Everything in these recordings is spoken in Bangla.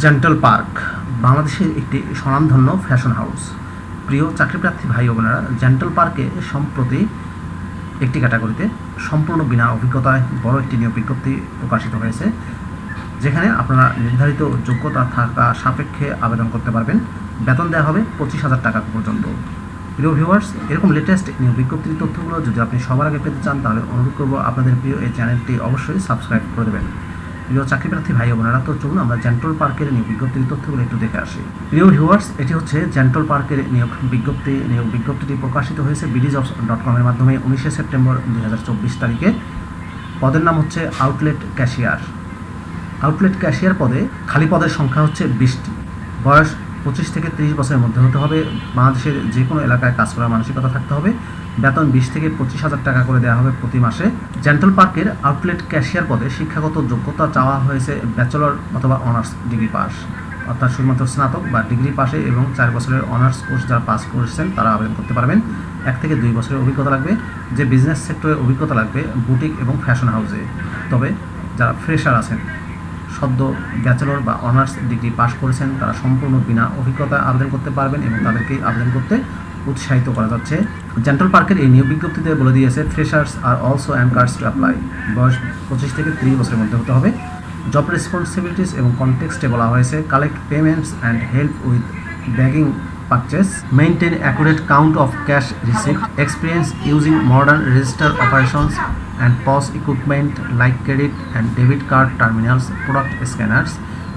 জেন্টাল পার্ক, বাংলাদেশের একটি স্বনামধন্য ফ্যাশন হাউস। প্রিয় চাকরিপ্রার্থী ভাই বোনেরা, জেন্টাল পার্কে সম্প্রতি একটি ক্যাটাগরিতে সম্পূর্ণ বিনা অভিজ্ঞতায় বড় একটি নিয়োগ বিজ্ঞপ্তি প্রকাশিত হয়েছে, যেখানে আপনারা নির্ধারিত যোগ্যতা থাকা সাপেক্ষে আবেদন করতে পারবেন। বেতন দেওয়া হবে পঁচিশ হাজার টাকা পর্যন্ত। প্রিয় ভিউয়ার্স এরকম লেটেস্ট নিয়োগ বিজ্ঞপ্তির তথ্যগুলো যদি আপনি সবার আগে পেতে চান, তাহলে অনুরোধ করব আপনাদের প্রিয় এই চ্যানেলটি অবশ্যই সাবস্ক্রাইব করে দেবেন। প্রিয় চাকরি প্রার্থী ভাই বোনেরা, তো চলুন আমরা জেন্টল পার্কের নিয়োগ বিজ্ঞপ্তির তথ্যগুলো একটু দেখে আসি। প্রিয় ভিউয়ার্স এটি হচ্ছে জেন্টল পার্কের নিয়োগ বিজ্ঞপ্তি। নিয়োগ বিজ্ঞপ্তিটি প্রকাশিত হয়েছে বিডিজ ডট কমের মাধ্যমে উনিশে সেপ্টেম্বর দু হাজার চব্বিশ তারিখে। পদের নাম হচ্ছে আউটলেট ক্যাশিয়ার। আউটলেট ক্যাশিয়ার পদে খালি পদের সংখ্যা হচ্ছে বিশটি। বয়স পঁচিশ থেকে ত্রিশ বছরের মধ্যে হতে হবে। বাংলাদেশের যে কোনো এলাকায় কাজ করার মানসিকতা থাকতে হবে। বেতন বিশ থেকে পঁচিশ হাজার টাকা করে দেওয়া হবে প্রতি মাসে। জেন্টাল পার্কের আউটলেট ক্যাশিয়ার পদে শিক্ষাগত যোগ্যতা চাওয়া হয়েছে ব্যাচেলর অথবা অনার্স ডিগ্রি পাস। অর্থাৎ শুধুমাত্র স্নাতক বা ডিগ্রি পাশে এবং চার বছরের অনার্স কোর্স যারা পাস করেছেন, তারা আবেদন করতে পারবেন। এক থেকে দুই বছরের অভিজ্ঞতা লাগবে। যে বিজনেস সেক্টরে অভিজ্ঞতা লাগবে, বুটিক এবং ফ্যাশন হাউসে। তবে যারা ফ্রেশার আছেন সদ্য ব্যাচেলর বা অনার্স ডিগ্রি পাশ করেছেন, তারা সম্পূর্ণ বিনা অভিজ্ঞতায় আবেদন করতে পারবেন এবং তাদেরকে আবেদন করতে উৎসাহিত করা যাচ্ছে। জেন্টাল পার্কের এই নিয়োগ বিজ্ঞপ্তিতে বলে দিয়েছে, ফ্রেশার্স আর অলসো অ্যাঙ্কার্স টু অ্যাপ্লাই। বয়স পঁচিশ থেকে ত্রিশ বছরের মধ্যে হতে হবে। জব রেসপন্সিবিলিটিস এবং কনটেক্সটে বলা হয়েছে, collect payments and help with bagging purchase, maintain accurate count of cash receipt, experience using modern register operations and POS equipment like credit and debit card terminals, product scanners,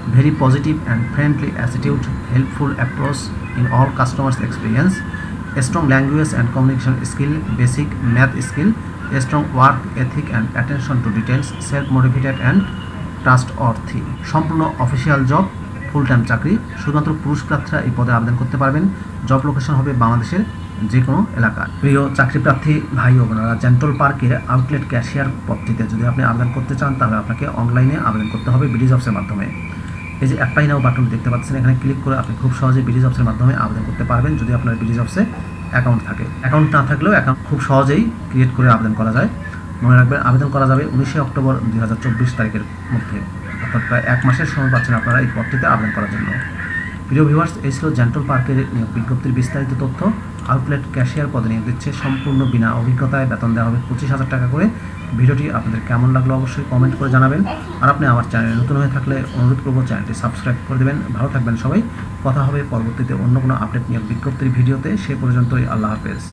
very positive and friendly attitude, helpful approach in all customers experience, a strong language and communication skill, basic math skill, a strong work ethic and attention to details, self-motivated and trustworthy. সম্পূর্ণ অফিসিয়াল জব ফুল টাইম চাকরি, শুধুমাত্র পুরুষ প্রার্থীরা এই পদে আবেদন করতে পারবেন। জব লোকেশন হবে বাংলাদেশের যে কোনো এলাকায় প্রিয় চাকরি প্রার্থী ভাই ও বোনেরা জেন্টল পার্কের আউটলেট ক্যাশিয়ার পদটিতে যদি আপনি আবেদন করতে চান, তাহলে আপনাকে অনলাইনে আবেদন করতে হবে বিডিজ অফিসের মাধ্যমে। এই যে অ্যাপ্লাই নাও বাটন দেখতে পাচ্ছেন, এখানে ক্লিক করে আপনি খুব সহজে বিডিজ অফিসের মাধ্যমে আবেদন করতে পারবেন, যদি আপনার বিডিজ অফিসে অ্যাকাউন্ট থাকে। অ্যাকাউন্ট না থাকলেও অ্যাকাউন্ট খুব সহজেই ক্রিয়েট করে আবেদন করা যায়। মনে রাখবেন, আবেদন করা যাবে উনিশে অক্টোবর দুই হাজার চব্বিশ তারিখের মধ্যে। অর্থাৎ প্রায় এক মাসের সময় পাচ্ছেন আপনারা এই পদটিতে আবেদন করার জন্য। প্রিয় ভিউয়ার্স এই ছিল জেন্টল পার্কের নিয়োগ বিজ্ঞপ্তির বিস্তারিত তথ্য। আউটলেট ক্যাশিয়ার পদে নিয়োগ দিচ্ছে, সম্পূর্ণ বিনা অভিজ্ঞতায় বেতন দেওয়া হবে পঁচিশ হাজার টাকা করে। ভিডিওটি আপনাদের কেমন লাগল অবশ্যই কমেন্ট করে জানাবেন। আর আপনি আমার চ্যানেলে নতুন হয়ে থাকলে অনুরোধ করব চ্যানেলটি সাবস্ক্রাইব করে দেবেন। ভালো থাকবেন সবাই। কথা হবে পরবর্তীতে অন্য কোনো আপডেট নিয়োগ বিজ্ঞপ্তির ভিডিওতে। সে পর্যন্তই আল্লাহ হাফেজ।